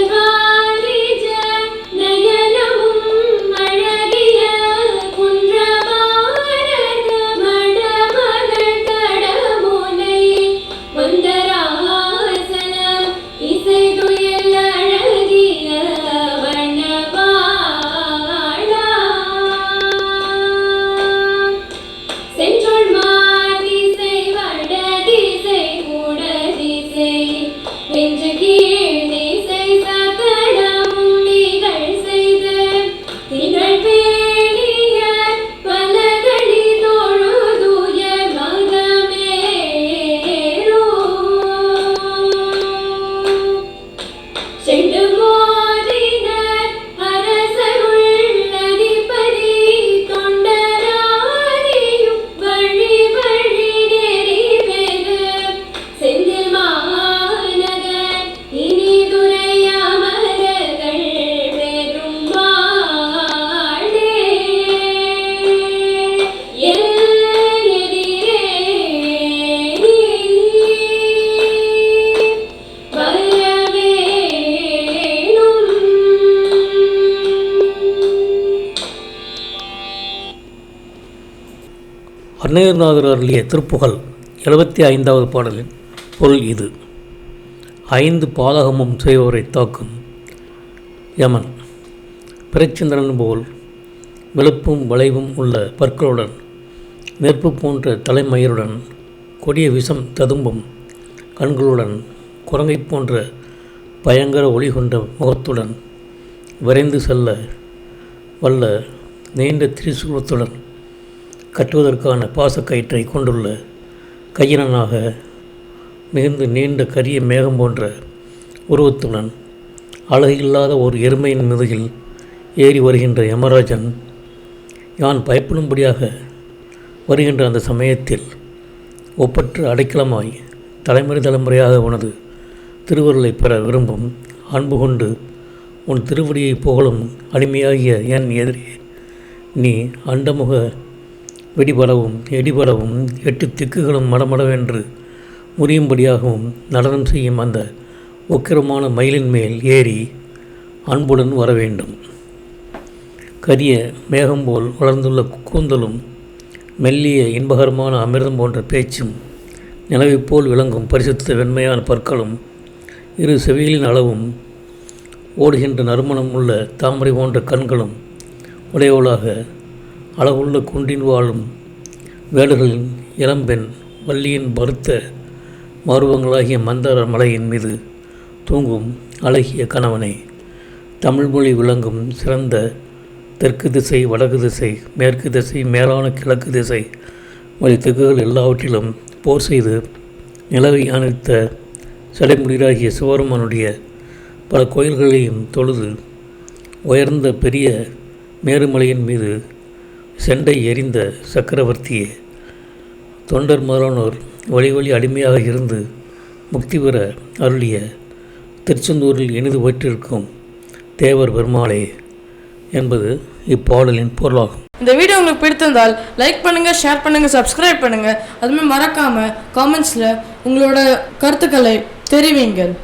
Silver. அன்னையர்நாதர் அருளிய திருப்புகழ் எழுபத்தி ஐந்தாவது பாடலின் பொருள் இது. ஐந்து பாதகமும் செய்பவரை தாக்கும் யமன். பிரச்சந்திரன் போல் வெளுப்பும் வளைவும் உள்ள பற்களுடன் நெருப்பு போன்ற தலைமயிருடன் கொடிய விஷம் ததும்பும் கண்களுடன் குரங்கை போன்ற பயங்கர ஒளி கொண்ட முகத்துடன் விரைந்து செல்ல வல்ல நீண்ட திரிசூலத்துடன் கட்டுவதற்கான பாசக்கயிற்றை கொண்டுள்ள கையினனாக மிகுந்து நீண்ட கரிய மேகம் போன்ற உருவத்துடன் அழகில்லாத ஒரு எருமையின் முதுகில் ஏறி வருகின்ற யமராஜன் யான் பயப்படும்படியாக வருகின்ற அந்த சமயத்தில் ஒப்பற்ற அடைக்கலமாய் தலைமுறை தலைமுறையாக உனது திருவருளை பெற விரும்பும் அன்பு கொண்டு உன் திருவடியை புகழும் அடிமையாகிய என் எதிரே நீ அண்டமுக வெடிபடவும் எடிபடவும் எட்டு திக்குகளும் மடமடவென்று முறியும்படியாகவும் நடனம் செய்யும் அந்த உக்கிரமான மயிலின் மேல் ஏறி அன்புடன் வர வேண்டும் கரிய மேகம் போல் வளர்ந்துள்ள கூந்தலும் மெல்லிய இன்பகரமான அமிர்தம் போன்ற பேச்சும் நிலவைப் போல் விளங்கும் பரிசுத்த வெண்மையான பற்களும் இரு செவிகளின் அளவும் ஓடுகின்ற நறுமணம் உள்ள தாமரை போன்ற கண்களும் உடையவளாக அழகுள்ள குன்றின் வாழும் வேடர்களின் இளம்பெண் வள்ளியின் பருத்த மருவங்களாகிய மந்தார மலையின் மீது தூங்கும் அழகிய கணவனை தமிழ்மொழி விளங்கும் சிறந்த தெற்கு திசை வடக்கு திசை மேற்கு திசை மேலான கிழக்கு திசை வழி திக்குகள் எல்லாவற்றிலும் போர் செய்து நிலவை அணைத்த சடைமுடியராகிய சிவருமனுடைய பல கோயில்களையும் தொழுது உயர்ந்த பெரிய மேருமலையின் மீது செண்டை எறிந்த சக்கரவர்த்தியே தொண்டர் முதலானோர் வழி வழி அடிமையாக இருந்து முக்தி பெற அருளிய திருச்செந்தூரில் இனிது போற்றிருக்கும் தேவர் பெருமாளே என்பது இப்பாடலின் பொருளாகும். இந்த வீடியோ உங்களுக்கு பிடித்திருந்தால் லைக் பண்ணுங்கள் ஷேர் பண்ணுங்கள் சப்ஸ்கிரைப் பண்ணுங்கள் அதுமாதிரி மறக்காமல் காமெண்ட்ஸில் உங்களோட கருத்துக்களை தெரிவிங்கள்.